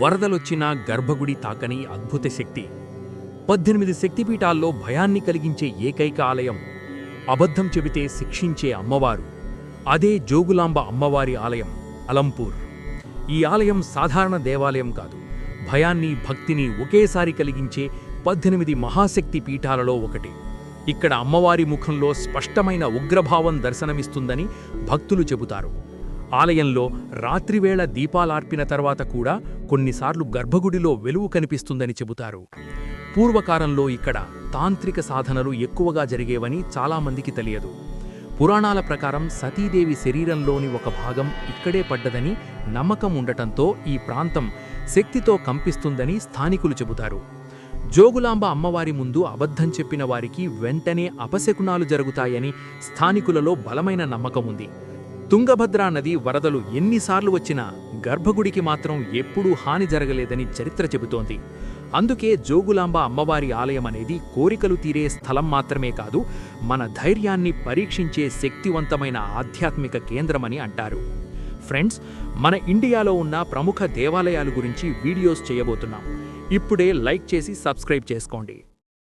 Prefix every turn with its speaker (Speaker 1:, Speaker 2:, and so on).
Speaker 1: వరదలొచ్చినా గర్భగుడి తాకని అద్భుత శక్తి. పద్దెనిమిది శక్తిపీఠాల్లో భయాన్ని కలిగించే ఏకైక ఆలయం. అబద్ధం చెబితే శిక్షించే అమ్మవారు. అదే జోగులాంబ అమ్మవారి ఆలయం అలంపూర్. ఈ ఆలయం సాధారణ దేవాలయం కాదు. భయాన్ని భక్తిని ఒకేసారి కలిగించే పద్దెనిమిది మహాశక్తి పీఠాలలో ఒకటి. ఇక్కడ అమ్మవారి ముఖంలో స్పష్టమైన ఉగ్రభావం దర్శనమిస్తుందని భక్తులు చెబుతారు. ఆలయంలో రాత్రివేళ దీపాలార్పిన తర్వాత కూడా కొన్నిసార్లు గర్భగుడిలో వెలుగు కనిపిస్తుందని చెబుతారు. పూర్వకాలంలో ఇక్కడ తాంత్రిక సాధనలు ఎక్కువగా జరిగేవని చాలామందికి తెలియదు. పురాణాల ప్రకారం సతీదేవి శరీరంలోని ఒక భాగం ఇక్కడే పడ్డదని నమ్మకం ఉండటంతో ఈ ప్రాంతం శక్తితో కంపిస్తుందని స్థానికులు చెబుతారు. జోగులాంబ అమ్మవారి ముందు అబద్ధం చెప్పిన వారికి వెంటనే అపశకునాలు జరుగుతాయని స్థానికులలో బలమైన నమ్మకం ఉంది. తుంగభద్రా నది వరదలు ఎన్నిసార్లు వచ్చినా గర్భగుడికి మాత్రం ఎప్పుడూ హాని జరగలేదని చరిత్ర చెబుతోంది. అందుకే జోగులాంబ అమ్మవారి ఆలయం అనేది కోరికలు తీరే స్థలం మాత్రమే కాదు మన ధైర్యాన్ని పరీక్షించే శక్తివంతమైన ఆధ్యాత్మిక కేంద్రమని అంటారు. ఫ్రెండ్స్ మన ఇండియాలో ఉన్న ప్రముఖ దేవాలయాల గురించి వీడియోస్ చేయబోతున్నాం. ఇప్పుడే లైక్ చేసి సబ్స్క్రైబ్ చేసుకోండి.